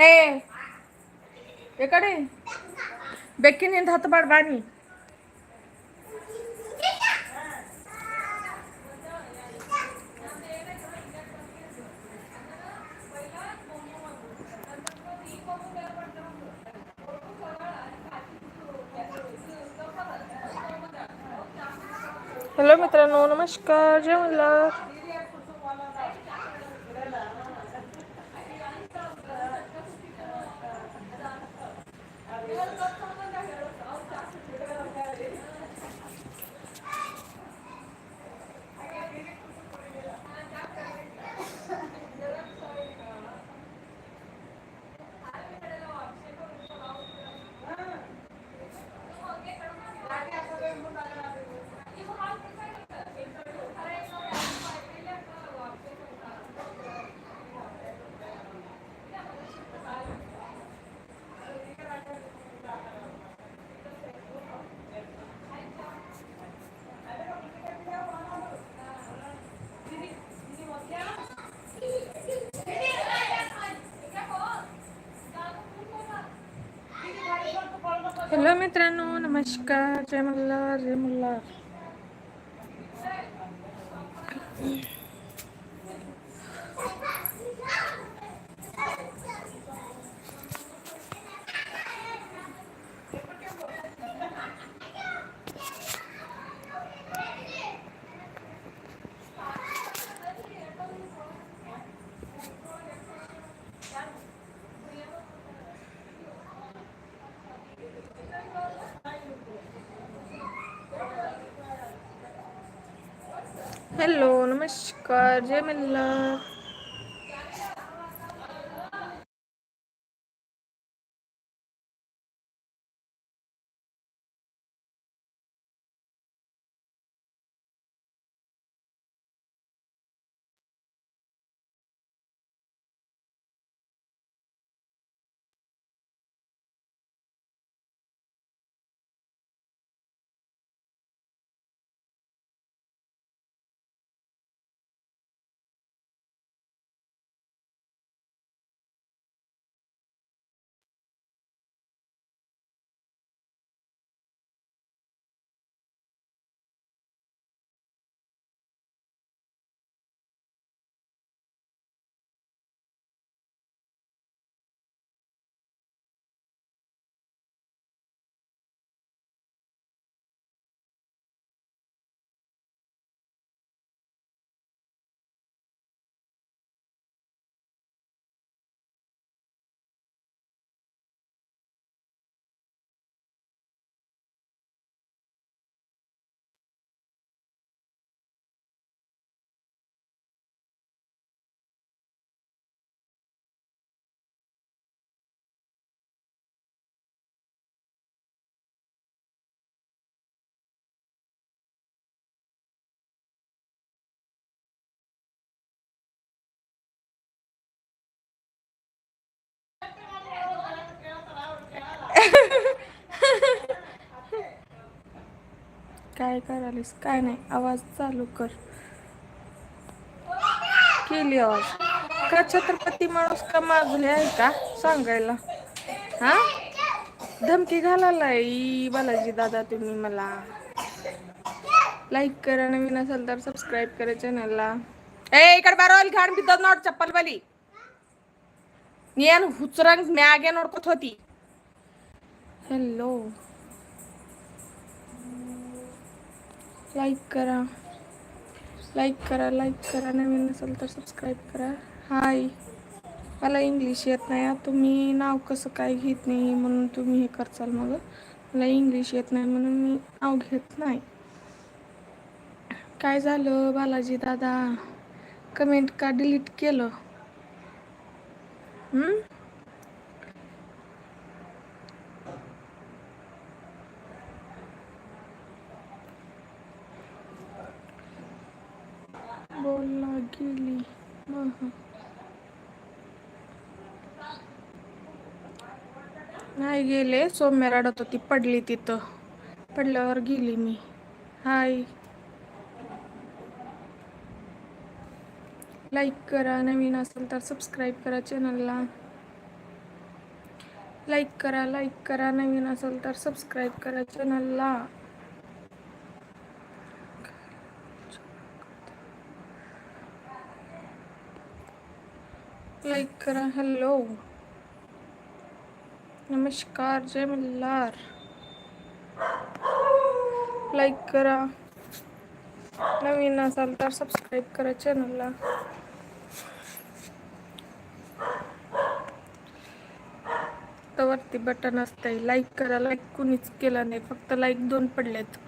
ए एकडे बेकिन in धातु पर बानी hello मित्रांनो नमस्कार. जय मल्ला helicopter. हॅलो मित्रांनो नमस्कार जय मल्हार जय मल्हार हॅलो नमस्कार जय मल्हार. काय करालीस काय नाही आवाज चालू कर. केली आवाज. का छत्रपती माणूस का मागले आहे का? सांगायला. हा? धमकी घालायला बालाजी दादा तुम्ही मला. लाईक करा नवीन असाल तर सबस्क्राईब करा चॅनलला ए इकडे बारोल घाण बिदत नोट चप्पल वाली नियन हुचरंग मॅगे नोडकत होती. हॅलो लाईक करा. लाईक करा लाईक करा. नवीन असेल तर सबस्क्राईब करा. हाय मला इंग्लिश येत नाही. तुम्ही नाव कसं काय घेत नाही म्हणून तुम्ही हे करचाल मग. मला इंग्लिश येत नाही म्हणून मी नाव घेत नाही. काय झालं बालाजी दादा? कमेंट का डिलीट केलं हम्म? बोलला गेली मह. नाही गेले. सौम्य रडत होती पडली तिथं. पडल्यावर गेली मी. हाय. लाईक करा. नवीन असेल तर सबस्क्राईब करा चॅनलला लाईक करा लाईक करा. नवीन असेल तर सबस्क्राईब करा चॅनलला लाईक करा. हॅलो नमस्कार जय मल्हार. लाईक करा. नवीन असाल तर सबस्क्राईब करा चॅनलला तर वरती बटन असतंय लाईक करा. लाईक कुणीच केलं नाही फक्त लाईक दोन पडलेत.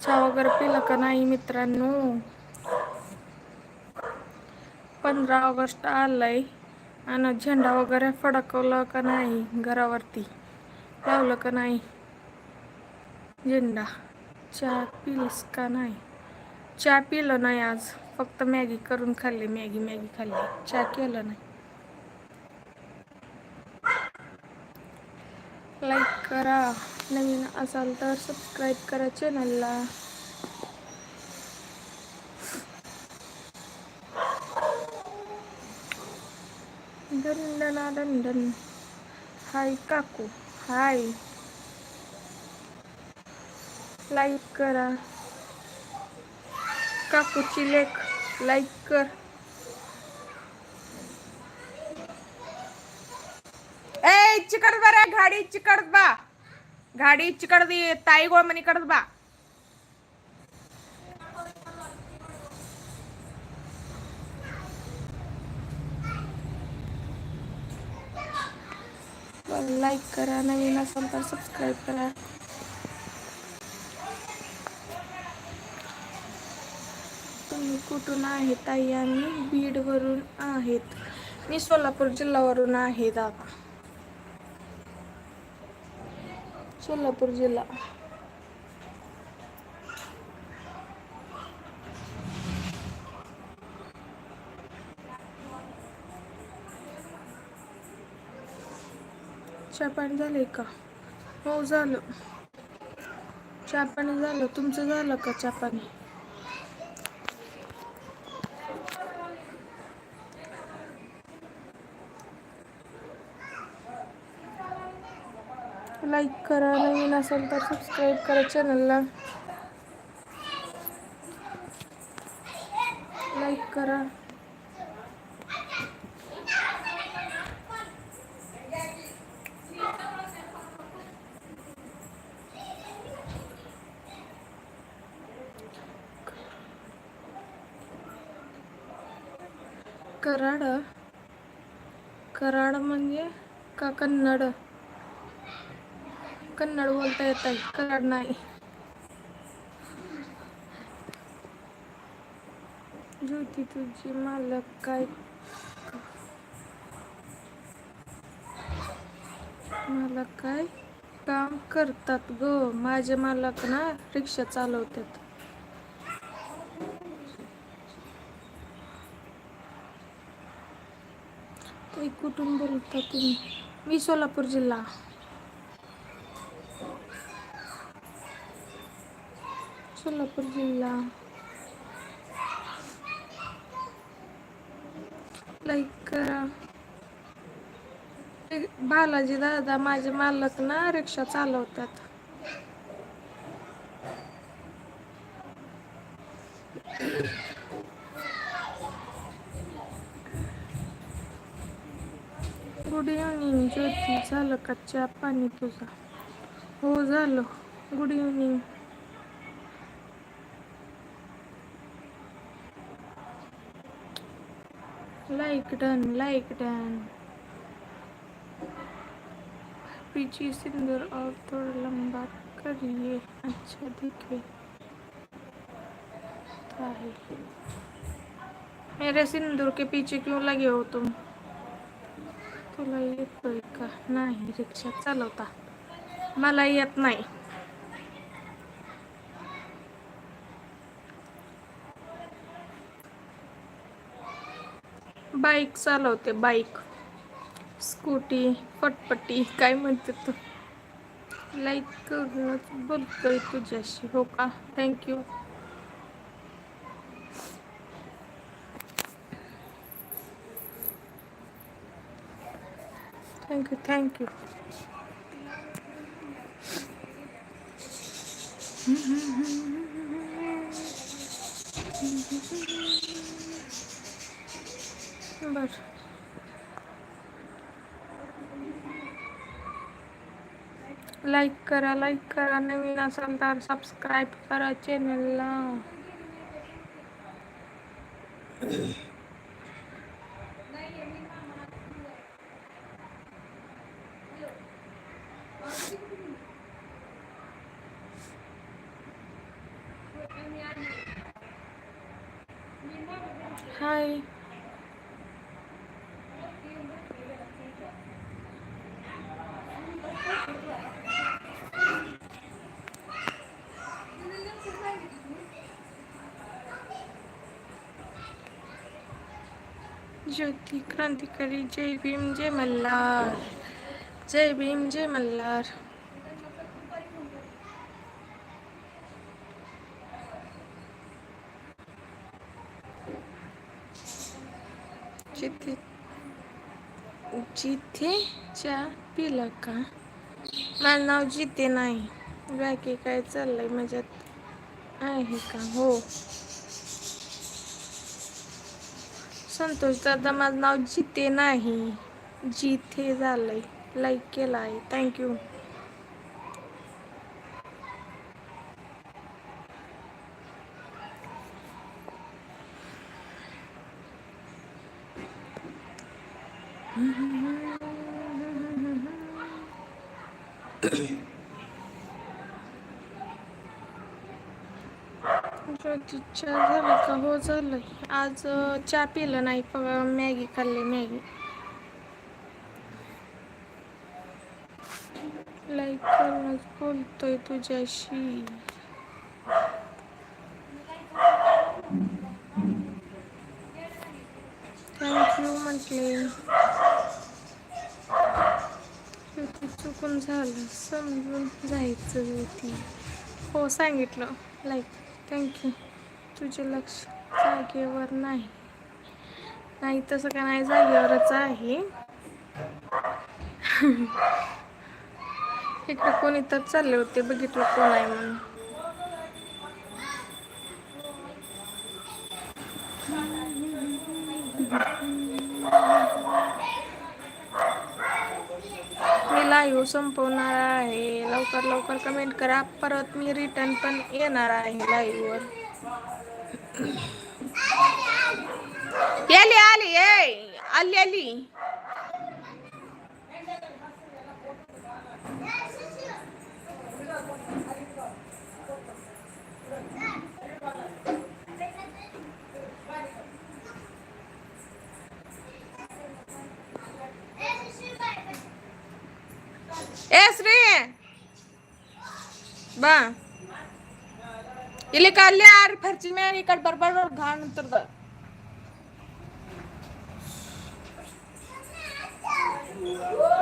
चहा वगैरे पिलं का नाही मित्रांनो? पंधरा ऑगस्ट आलाय. आणि झेंडा वगैरे फडकवलं का नाही घरावरती? लावलं का नाही? झेंडा. चहा पिलीस का नाही? चहा पिलं नाही आज. फक्त मॅगी करून खाल्ली मॅगी मॅगी खाल्ली. चहा केलं नाही. लाईक करा. नवीन असाल तर सबस्क्राईब करा चॅनलला दंडना दंडन हाय काकू हाय लाईक करा. काकूची लेख. लाईक कर. ए चिकट बा रे गाडी चिकट बा गाडी चिकट दी ताई गोळमणी करत बा. लाईक करा नवीन असाल तर सबस्क्राईब करा. तुम्ही कुठून आहेत ताई? आम्ही बीडवरून आहेत. मी सोलापूर जिल्ह्यावरून आहे दादा. सोलापूर जिल्हा. पाणी आहे का? हो झालं. चहा पाणी झालं. तुमचं झालं का चहा पाणी? लाईक करा. नवीन असेल तर सबस्क्राईब करा चॅनलला लाईक करा. कराड. कराड म्हणजे का कन्नड? कन्नड बोलता येत आहे. कराड नाही. ज्योती तुझी मालक काय? मालक काय? काम करतात ग. माझे मालक ना रिक्षा चालवतात. ते कुठून बोलता तुम्ही. मी सोलापूर जिल्हा. सोलापूर जिल्हा. लाईक करा. बालाजी दादा माझे मालक ना रिक्षा चालवतात. गुड इव्हनिंग ज्योती झालं का चहा पाणी तुझा? हो झालं. Good evening like done like done पीछे सिंदूर और थोड़ा लंबा करिए. अच्छा दिखे मेरे सिंदूर के पीछे क्यों लगे हो तुम? तुला येतोय का? नाही रिक्षा चालवता. मला येत नाही. बाईक चालवते बाईक. स्कूटी पटपटी काय म्हणते तू? लाईक करूनच बोलतोय तुझ्याशी हो का? Thank you thank you thank you bus like करा लाइक करा, नवीन असाल तर सबस्क्राईब करा चॅनलला हाय ज्योती क्रांतिकारी जय भीम जय मल्हार। जय भीम जय मल्हार। जिथे जिथे च्या पिलं का माझं नाव जिथे नाही. बाकी काय चाललंय? माझ्यात आहे का? हो. संतोष दादा माझं नाव जिथे नाही. जिथे झालंय. लाईक केलं आहे. थँक्यू चहा झालं का? हो झालंय. आज चहा पिलं नाही मॅगी खाल्ली मॅगी. लाईक करूनच बोलतोय तुझ्याशी. थँक्यू म्हटले. पण झालं. समजून जायचं होती हो सांगितलं. लाईक थँक्यू तुझे लक्ष जागेवर नाही. नाही तसं काय नाही जागेवरच आहे. इकडे कोणी तर चालले होते बघितलं कोण आहे म्हणून. मी लाईव्ह संपवणार आहे. लवकर लवकर कमेंट करा. परत मी रिटर्न पण येणार आहे लाईव्हवर आली. आली आली. ಏ ಶ್ರೀ ಬಾ ಇಲ್ಲಿ ಕಲ್ಲಿ ಆರ್ ಖರ್ಚಿ ಮೇಲೆ ಈ ಕಡೆ ಬರ್ಬಾರ್ದು ಗಾಣ ಅಂತರ್ದ Woo!